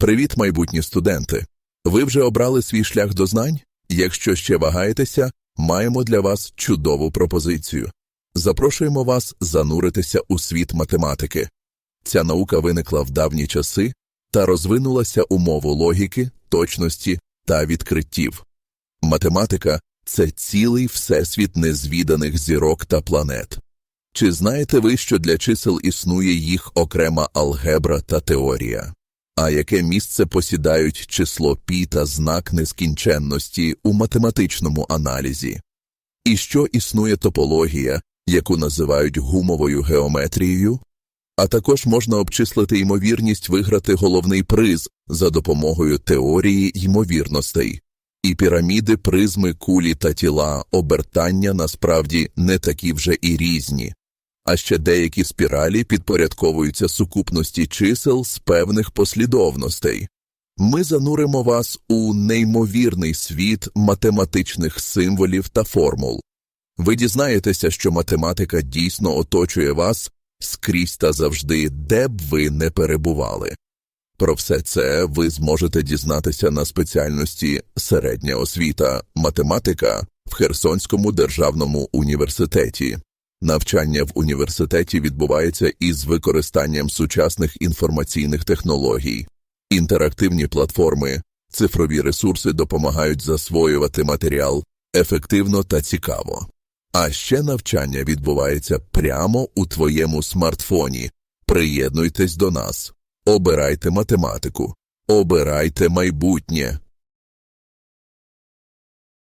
Привіт, майбутні студенти! Ви вже обрали свій шлях до знань? Якщо ще вагаєтеся, маємо для вас чудову пропозицію. Запрошуємо вас зануритися у світ математики. Ця наука виникла в давні часи та розвинулася у мову логіки, точності та відкриттів. Математика це цілий всесвіт незвіданих зірок та планет. Чи знаєте ви, що для чисел існує їх окрема алгебра та теорія? А яке місце посідають число пі та знак нескінченності у математичному аналізі? І що існує топологія, яку називають гумовою геометрією? А також можна обчислити ймовірність виграти головний приз за допомогою теорії ймовірностей. І піраміди, призми, кулі та тіла обертання насправді не такі вже і різні. А ще деякі спіралі підпорядковуються сукупності чисел з певних послідовностей. Ми зануримо вас у неймовірний світ математичних символів та формул. Ви дізнаєтеся, що математика дійсно оточує вас скрізь та завжди, де б ви не перебували. Про все це ви зможете дізнатися на спеціальності середня освіта математика в Херсонському державному університеті. Навчання в університеті відбувається із використанням сучасних інформаційних технологій. Інтерактивні платформи, цифрові ресурси допомагають засвоювати матеріал ефективно та цікаво. А ще навчання відбувається прямо у твоєму смартфоні. Приєднуйтесь до нас. Обирайте математику. Обирайте майбутнє.